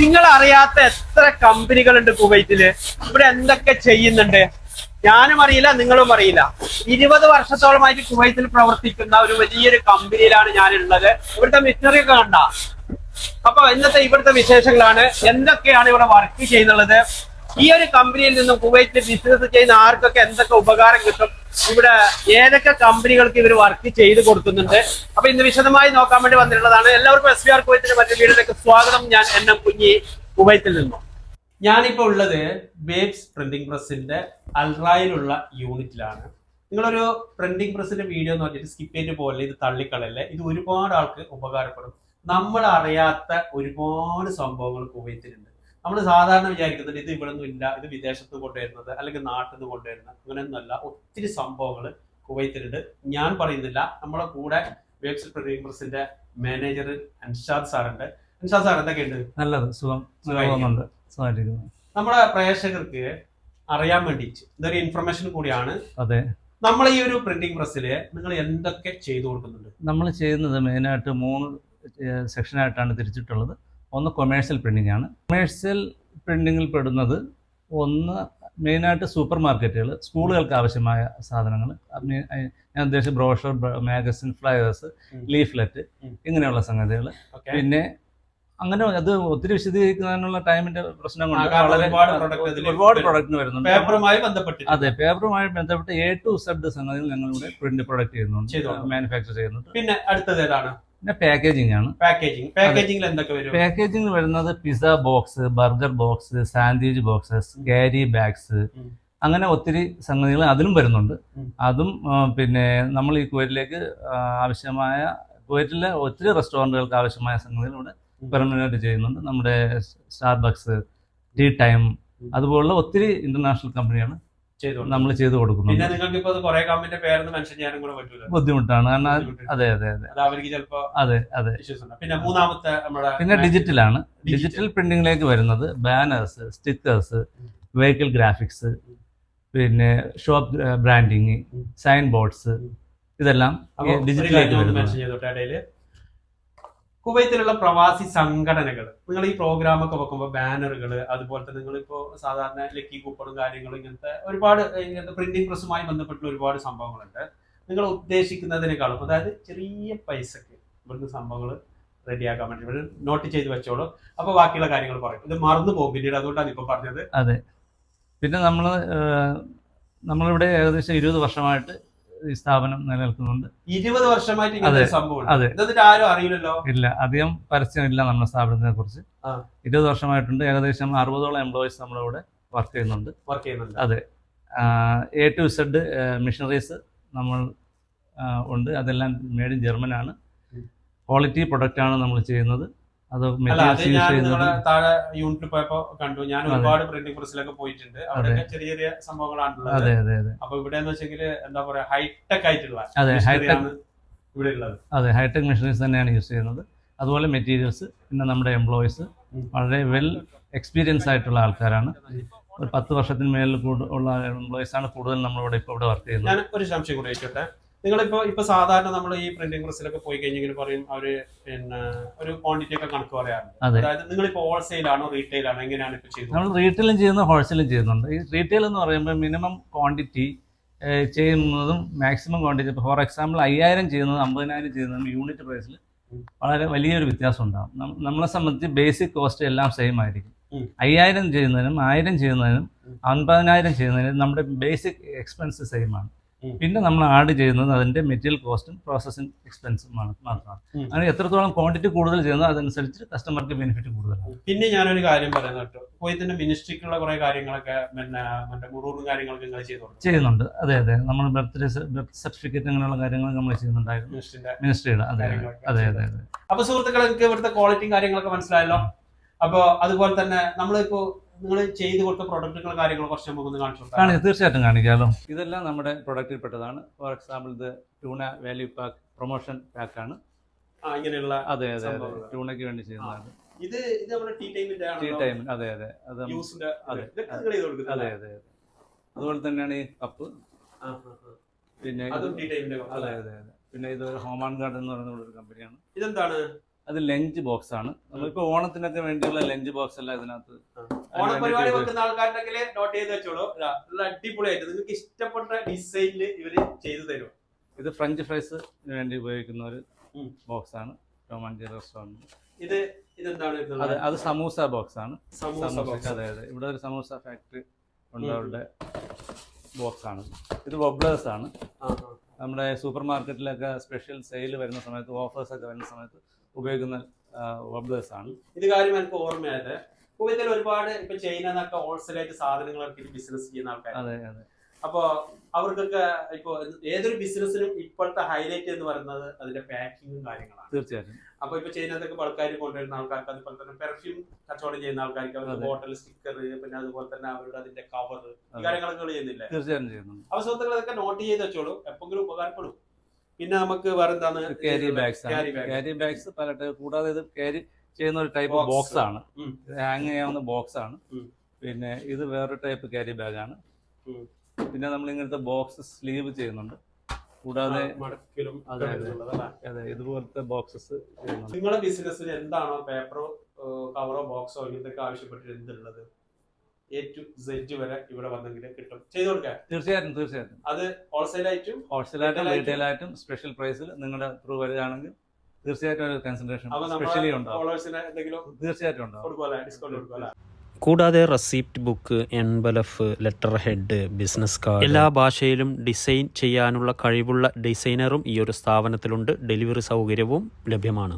നിങ്ങൾ അറിയാത്ത എത്ര കമ്പനികളുണ്ട് കുവൈറ്റിൽ? ഇവിടെ എന്തൊക്കെ ചെയ്യുന്നുണ്ട്? ഞാനും അറിയില്ല നിങ്ങളും അറിയില്ല. ഇരുപത് വർഷത്തോളമായിട്ട് കുവൈത്തിൽ പ്രവർത്തിക്കുന്ന ഒരു വലിയൊരു കമ്പനിയിലാണ് ഞാനുള്ളത്. ഇവിടുത്തെ മിഷനറി ഒക്കെ കണ്ട. അപ്പൊ ഇന്നത്തെ ഇവിടുത്തെ വിശേഷങ്ങളാണ്. എന്തൊക്കെയാണ് ഇവിടെ വർക്ക് ചെയ്യുന്നുള്ളത്? ഈ ഒരു കമ്പനിയിൽ നിന്നും കുവൈറ്റിൽ ബിസിനസ് ചെയ്യുന്ന ആർക്കൊക്കെ എന്തൊക്കെ ഉപകാരം കിട്ടും? ഇവിടെ ഏതൊക്കെ കമ്പനികൾക്ക് ഇവർ വർക്ക് ചെയ്ത് കൊടുക്കുന്നുണ്ട്? അപ്പൊ ഇന്ന് വിശദമായി നോക്കാൻ വേണ്ടി വന്നിട്ടുള്ളതാണ്. എല്ലാവർക്കും എസ് ബി ആർ കുവൈത്തിന്റെ മറ്റൊരു വീടിലേക്ക് സ്വാഗതം. ഞാൻ എൻ എം കുഞ്ഞി കുവൈത്തിൽ നിന്നും. ഞാനിപ്പോ ഉള്ളത് വേബ്സ് പ്രിന്റിംഗ് പ്രസിന്റെ അൽറായിലുള്ള യൂണിറ്റിലാണ് നിങ്ങളൊരു പ്രിന്റിംഗ് പ്രസിന്റെ വീഡിയോ എന്ന് പറഞ്ഞിട്ട് സ്കിപ്പ് ചെയ്ത് പോലെ ഇത് തള്ളിക്കളല്ലേ ഇത് ഒരുപാട് ആൾക്ക് ഉപകാരപ്പെടും. നമ്മൾ അറിയാത്ത ഒരുപാട് സംഭവങ്ങൾ കുവൈത്തിലുണ്ട് നമ്മൾ സാധാരണ വിചാരിക്കുന്നുണ്ട് ഇത് ഇവിടെ നിന്നും ഇല്ല ഇത് വിദേശത്ത് കൊണ്ടുവരുന്നത് അല്ലെങ്കിൽ നാട്ടിൽ നിന്ന് കൊണ്ടുവരുന്നത് അങ്ങനെയൊന്നുമല്ല ഒത്തിരി സംഭവങ്ങൾ കുവൈത്തിലുണ്ട്. ഞാൻ പറയുന്നില്ല. നമ്മളെ കൂടെ വേബ്സ് മാനേജർ അൻഷാദ് സാറുണ്ട്. അൻഷാദ് സാർ എന്തൊക്കെയുണ്ട്? നല്ലത്. സുഖം. നമ്മുടെ പ്രേക്ഷകർക്ക് അറിയാൻ വേണ്ടി ഇതൊരു ഇൻഫർമേഷൻ കൂടിയാണ്. അതെ. നമ്മൾ ഈ ഒരു പ്രിന്റിംഗ് പ്രസ്സിൽ നിങ്ങൾ എന്തൊക്കെ ചെയ്തു കൊടുക്കുന്നുണ്ട്? നമ്മൾ ചെയ്യുന്നത് മെയിനായിട്ട് മൂന്ന് സെക്ഷനായിട്ടാണ് തിരിച്ചിട്ടുള്ളത്. ഒന്ന് കൊമേഴ്സ്യൽ പ്രിന്റിംഗ് ആണ്. കൊമേഴ്സ്യൽ പ്രിന്റിങ്ങിൽ പെടുന്നത് ഒന്ന് മെയിനായിട്ട് സൂപ്പർ മാർക്കറ്റുകൾ സ്കൂളുകൾക്ക് ആവശ്യമായ സാധനങ്ങൾ ഞാൻ ഉദ്ദേശിച്ച ബ്രോഷർ മാഗസിൻ ഫ്ലയേഴ്സ്. ലീഫ്ലെറ്റ് ഇങ്ങനെയുള്ള സംഗതികൾ പിന്നെ അങ്ങനെ അത് ഒത്തിരി വിശദീകരിക്കുന്നതിനുള്ള ടൈമിന്റെ പ്രശ്നം കൊണ്ട് വളരെ ഒരുപാട് പ്രൊഡക്റ്റ് വരുന്നുണ്ട്. പേപ്പറുമായി ബന്ധപ്പെട്ട് അതെ പേപ്പറുമായി ബന്ധപ്പെട്ട് എ ടു സെഡ് സംഗതികൾ ഞങ്ങളിവിടെ പ്രിന്റ് പ്രൊഡക്റ്റ് ചെയ്യുന്നുണ്ട്. മാനുഫാക്ചർ ചെയ്യുന്നുണ്ട്. പിന്നെ അടുത്തത് ഏതാണ്? പിന്നെ പാക്കേജിംഗ് ആണ്. പാക്കേജിംഗ് പാക്കേജിംഗിൽ എന്തൊക്കെ വരും? പാക്കേജിംഗ് വരുന്നത് pizza box burger box sandwich boxes carry bags അങ്ങനെ ഒത്തിരി സംഗതികൾ അതിലും വരുന്നുണ്ട്. അതും പിന്നെ നമ്മൾ ഈ കുവൈറ്റിലേക്ക് ആവശ്യമായ കുവൈറ്റിലെ ഒത്തിരി റെസ്റ്റോറന്റുകൾക്ക് ആവശ്യമായ സംഗതികൾ ഇവിടെ പെർമനന്റ് ചെയ്യുന്നുണ്ട്. നമ്മുടെ സ്റ്റാർബക്സ് ടീ ടൈം. അതുപോലുള്ള ഒത്തിരി ഇന്റർനാഷണൽ കമ്പനിയാണ്. നമ്മൾ ചെയ്തു പിന്നെ കൊടുക്കുന്നുണ്ട് നിങ്ങൾക്ക് ഇപ്പോൾ കുറെ കമ്പനിന്റെ പേരൊന്നും മെൻഷൻ ചെയ്യാനും കൂടെ പറ്റൂല ബുദ്ധിമുട്ടാണ്. കാരണം അത് അതെ അതെ അവർക്ക് ചിലപ്പോ അതെ അതെ. പിന്നെ മൂന്നാമത്തെ നമ്മുടെ പിന്നെ ഡിജിറ്റലാണ്. ഡിജിറ്റൽ പ്രിന്റിംഗിലേക്ക് വരുന്നത് ബാനേഴ്സ് സ്റ്റിക്കേഴ്സ് വെഹിക്കിൾ ഗ്രാഫിക്സ് പിന്നെ ഷോപ്പ് ബ്രാൻഡിങ് സൈൻ ബോർഡ്സ് ഇതെല്ലാം ഡിജിറ്റലായിട്ട് ഒരു ഡിജിറ്റലിലേക്ക് വരുന്നത്. മെൻഷൻ കുവൈത്തിലുള്ള പ്രവാസി സംഘടനകൾ നിങ്ങൾ ഈ പ്രോഗ്രാം ഒക്കെ വെക്കുമ്പോൾ ബാനറുകൾ അതുപോലെ തന്നെ നിങ്ങളിപ്പോ സാധാരണ ലക്കി കൂപ്പണും കാര്യങ്ങളും ഇങ്ങനത്തെ ഒരുപാട് ഇങ്ങനത്തെ പ്രിന്റിംഗ് പ്രസ്സുമായി ബന്ധപ്പെട്ടുള്ള ഒരുപാട് സംഭവങ്ങളുണ്ട്. നിങ്ങൾ ഉദ്ദേശിക്കുന്നതിനേക്കാളും അതായത് ചെറിയ പൈസക്ക് ഇവിടുന്ന് സംഭവങ്ങൾ റെഡിയാക്കാൻ വേണ്ടി ഇവിടെ നോട്ട് ചെയ്ത് വെച്ചോളൂ. അപ്പൊ ബാക്കിയുള്ള കാര്യങ്ങൾ പറയും. ഇത് മറന്നു പോകും പിന്നീട് അതുകൊണ്ടാണ് ഇപ്പൊ പറഞ്ഞത്. അതെ. പിന്നെ നമ്മൾ നമ്മളിവിടെ ഏകദേശം ഇരുപത് വർഷമായിട്ട് ഈ സ്ഥാപനം നിലനിൽക്കുന്നുണ്ട്. ഇരുപത് വർഷമായിട്ട് ഇങ്ങനെ സംഭവം അതെ. ആരും അറിയില്ലല്ലോ? ഇല്ല അധികം പരസ്യമില്ല നമ്മുടെ സ്ഥാപനത്തിനെ കുറിച്ച്. ഇരുപത് വർഷമായിട്ടുണ്ട്. ഏകദേശം അറുപതോളം എംപ്ലോയീസ് നമ്മളിവിടെ വർക്ക് ചെയ്യുന്നുണ്ട്. വർക്ക് ചെയ്യുന്നുണ്ട്. അതെ. എ ടു സെഡ് മിഷനറീസ് നമ്മൾ ഉണ്ട്. അതെല്ലാം മേഡ് ഇൻ ജർമ്മനാണ്. ക്വാളിറ്റി ആണ് നമ്മൾ ചെയ്യുന്നത്. അത് താഴെ യൂണിറ്റിൽ പോയപ്പോ കണ്ടു. ഞാൻ ഒരുപാട് പ്രിന്റിംഗ് പ്രസ്സിലൊക്കെ പോയിട്ടുണ്ട്. അവിടെ ചെറിയ ചെറിയ സംഭവങ്ങളാണുള്ളത്. അപ്പൊ ഇവിടെ എന്ന് വെച്ചെങ്കിൽ എന്താ പറയാ ഹൈടെക് ആയിട്ടുള്ള ഇവിടെ ഉള്ളത്. അതെ ഹൈടെക് മെഷീനറീസ് തന്നെയാണ് യൂസ് ചെയ്യുന്നത്. അതുപോലെ മെറ്റീരിയൽസ് പിന്നെ നമ്മുടെ എംപ്ലോയീസ് വളരെ വെൽ എക്സ്പീരിയൻസ് ആയിട്ടുള്ള ആൾക്കാരാണ്. ഒരു പത്ത് വർഷത്തിന് മേലിൽ കൂടുതൽ ഉള്ള എംപ്ലോയീസ് ആണ് കൂടുതൽ നമ്മളിവിടെ ഇപ്പോൾ ഇവിടെ വർക്ക് ചെയ്യുന്നത്. ഞാൻ ഒരു സംശയം കൂടി ചോദിച്ചോട്ടെ നിങ്ങളിപ്പോ ഇപ്പൊ സാധാരണ നമ്മൾ ഈ പ്രിന്റിംഗ് പ്രസ്സിലൊക്കെ പോയി കഴിഞ്ഞെങ്കിൽ പറയും അവർ പിന്നെ ഒരു ക്വാണ്ടിറ്റി ഒക്കെ കണക്ക് പറയാറുണ്ട് അതെ. അതായത് നിങ്ങളിപ്പോ ഹോൾസെയിൽ ആണോ റീറ്റെയിൽ ആണോ എങ്ങനെയാണ് ഇപ്പൊ ചെയ്യുന്നത് നമ്മൾ റീറ്റെയിലും ചെയ്യുന്നു ഹോൾസെയിലും ചെയ്യുന്നുണ്ട് ഈ റീറ്റെയിൽ എന്ന് പറയുമ്പോൾ മിനിമം ക്വാണ്ടിറ്റി ചെയ്യുന്നതും മാക്സിമം ക്വാണ്ടിറ്റി ഇപ്പോൾ ഫോർ എക്സാമ്പിൾ അയ്യായിരം ചെയ്യുന്നതും അമ്പതിനായിരം ചെയ്യുന്നതും യൂണിറ്റ് പ്രൈസിൽ വളരെ വലിയൊരു വ്യത്യാസം ഉണ്ടാകും നമ്മളെ സംബന്ധിച്ച് ബേസിക് കോസ്റ്റ് എല്ലാം സെയിം ആയിരിക്കും. അയ്യായിരം ചെയ്യുന്നതിനും ആയിരം ചെയ്യുന്നതിനും. അൻപതിനായിരം ചെയ്യുന്നതിനും നമ്മുടെ ബേസിക് എക്സ്പെൻസ് സെയിം ആണ്. പിന്നെ നമ്മൾ ആഡ് ചെയ്യുന്നത് അതിന്റെ മെറ്റീരിയൽ കോസ്റ്റും പ്രോസസ്സിംഗ് എക്സ്പെൻസും മാത്രമാണ്. അങ്ങനെ എത്രത്തോളം ക്വാണ്ടിറ്റി കൂടുതൽ ചെയ്യുന്നത് അതനുസരിച്ച് കസ്റ്റമർക്ക് ബെനിഫിറ്റ് കൂടുതലാണ്. പിന്നെ ഞാനൊരു കാര്യം പറയുന്നത് കേട്ടോ. കുവൈത്തിന്റെ മിനിസ്ട്രിക്കുള്ള കുറെ കാര്യങ്ങളൊക്കെ പിന്നെ മറ്റേ മുറൂറും കാര്യങ്ങളൊക്കെ നിങ്ങൾ ചെയ്തു ചെയ്യുന്നുണ്ട്. അതെ അതെ. നമ്മൾ ബർത്ത്ഡേ ബർത്ത് സർട്ടിഫിക്കറ്റ് അങ്ങനെയുള്ള കാര്യങ്ങൾ നമ്മൾ ചെയ്യുന്നുണ്ടായിരുന്നു. മിനിസ്ട്രിയുടെ അതെ അതെ അതെ. അതെ അപ്പൊ സുഹൃത്തുക്കളെ ഇവിടുത്തെ ക്വാളിറ്റിയും കാര്യങ്ങളൊക്കെ മനസ്സിലായല്ലോ? അപ്പോൾ അതുപോലെ തന്നെ നമ്മളിപ്പോ നിങ്ങൾ ചെയ്തു കൊടുത്ത പ്രൊഡക്റ്റുകൾ കാര്യങ്ങൾ കുറച്ച് നമുക്ക് ഒന്ന് കാണിച്ചു കാണിക്കാം തീർച്ചയായിട്ടും കാണിക്കാമല്ലോ ഇതെല്ലാം നമ്മുടെ പ്രൊഡക്റ്റിൽ പെട്ടതാണ്. ഫോർ എക്സാമ്പിൾ ഇത് tuna value pack promotion pack ആണ്. ഇങ്ങനെയുള്ള അതെ അതെ അതെ. ട്യൂണയ്ക്ക് വേണ്ടി ചെയ്യുന്നതാണ്. ഇത് ഇത് നമ്മുടെ ടീ ടൈമിന്റെ ടീ ടൈം അതെ അതെ. അത് യൂസിന്റെ അതെ. അതെ. അതെ അതെ അതുപോലെ തന്നെയാണ് ഈ കപ്പ്. പിന്നെ അതും ടീ ടൈമിന്റെ അതെ അതെ അതെ. പിന്നെ ഇത് ഹോം ആൻഡ് ഗാർഡൻ എന്ന് പറയുന്ന ഒരു കമ്പനിയാണ് ഇതെന്താണ്? അത് ലഞ്ച് ബോക്സ് ആണ്. നമ്മളിപ്പോ ഓണത്തിനൊക്കെ വേണ്ടിയുള്ള ലഞ്ച് ബോക്സ് എല്ലാം ഇതിനകത്ത് ഓണം പരിപാടി വെക്കുന്ന ആൾക്കാരുണ്ടെങ്കിൽ നോട്ട് ചെയ്ത് വെച്ചോളൂ. നല്ല അടിപൊളിയായിട്ട് നിങ്ങൾക്ക് ഇഷ്ടപ്പെട്ട ഡിസൈനിൽ ഇവർ ചെയ്തു തരും. ഇത് ഫ്രഞ്ച് ഫ്രൈസ് വേണ്ടി ഉപയോഗിക്കുന്ന ഒരു ബോക്സ് ആണ്. റൊമാന്റിക് റെസ്റ്റോറന്റ് ഇത് ഇതെന്താണ് അത് അത് സമൂസ ബോക്സ് ആണ്. സമൂസ ബോക്സ് അതെ അതെ ഇവിടെ ഒരു സമൂസ ഫാക്ടറി ഉണ്ട് അവരുടെ ബോക്സ് ആണ്. ഇത് വബ്ലേഴ്സ് ആണ്. നമ്മുടെ സൂപ്പർ മാർക്കറ്റിലൊക്കെ സ്പെഷ്യൽ സെയിൽ വരുന്ന സമയത്ത് ഓഫേഴ്സ് ഒക്കെ വരുന്ന സമയത്ത് ഉപയോഗിക്കുന്ന വബ്ലേഴ്സ് ആണ്. ഇത് കാര്യം എനിക്ക് ഓർമ്മയായത്. കുവൈത്തിൽ ഒരുപാട് ഇപ്പൊ ചൈന എന്നൊക്കെ ഹോൾസെയിലായിട്ട് സാധനങ്ങളൊക്കെ ബിസിനസ് ചെയ്യുന്ന ആൾക്കാർ അതെ അതെ. അപ്പൊ അവർക്കൊക്കെ ഇപ്പൊ ഏതൊരു ബിസിനസ്സിനും ഇപ്പോഴത്തെ ഹൈലൈറ്റ് എന്ന് പറയുന്നത് അതിന്റെ പാക്കിങ്ങും കാര്യങ്ങളാണ്. തീർച്ചയായിട്ടും. അപ്പൊ ഇപ്പൊ ചൈനത്തൊക്കെ ആൾക്കാർ കൊണ്ടുവരുന്ന ആൾക്കാർക്ക് അതുപോലെ തന്നെ പെർഫ്യൂം കച്ചവടം ചെയ്യുന്ന ആൾക്കാർക്ക് അവരുടെ. ബോട്ടൽ സ്റ്റിക്കർ പിന്നെ അതുപോലെ തന്നെ അവരുടെ അതിന്റെ കവർ ഈ. കാര്യങ്ങളൊക്കെ ചെയ്യുന്നില്ല ചെയ്യുന്നില്ലേ? തീർച്ചയായും ചെയ്യുന്നുണ്ട്. അപ്പൊ സുഹൃത്തുക്കൾ അതൊക്കെ നോട്ട് ചെയ്ത് വെച്ചോളൂ. എപ്പോഴും ഉപകാരപ്പെടും. പിന്നെ നമുക്ക് വേറെ എന്താണ് ക്യാരി ബാഗ്സ് ആണ്. ക്യാരി ബാഗ് ക്യാരി ബാഗ്സ് പല കൂടാതെ ഇത് ക്യാരി ചെയ്യുന്ന ഒരു ടൈപ്പ്. ബോക്സ് ആണ്. ഹാങ് ചെയ്യാവുന്ന ബോക്സ് ആണ്. പിന്നെ ഇത് വേറൊരു ടൈപ്പ് ക്യാരി ബാഗ് ആണ്. പിന്നെ നമ്മൾ ഇങ്ങനത്തെ ബോക്സ് സ്ലീവ് ചെയ്യുന്നുണ്ട്. കൂടാതെ അതെ. ഇതുപോലത്തെ ബോക്സസ് നിങ്ങളുടെ ബിസിനസ്സിൽ എന്താണോ പേപ്പറോ കവറോ ബോക്സോ ഇങ്ങനത്തെ ആവശ്യപ്പെട്ടിട്ടുള്ളത് എന്തുള്ളത്? എ ടു സെഡ് വരെ ഇവിടെ വന്നെങ്കിൽ കിട്ടും. ചെയ്തു കൊടുക്കാം? തീർച്ചയായിട്ടും തീർച്ചയായിട്ടും. അത് ഹോൾസെയിൽ ആയിട്ടും ഹോൾസെയിൽ ആയിട്ടും റീറ്റെയിൽ ആയിട്ടും? സ്പെഷ്യൽ പ്രൈസിൽ നിങ്ങളുടെ ത്രൂ വരികയാണെങ്കിൽ തീർച്ചയായിട്ടും ഒരു കൺസിഡറേഷൻ സ്പെഷ്യലി ഉണ്ടാവും തീർച്ചയായിട്ടും കൂടാതെ receipt book envelope letter head business card എല്ലാ ഭാഷയിലും ഡിസൈൻ ചെയ്യാനുള്ള കഴിവുള്ള ഡിസൈനറും ഈ ഒരു സ്ഥാപനത്തിലുണ്ട്. ഡെലിവറി സൗകര്യവും ലഭ്യമാണ്.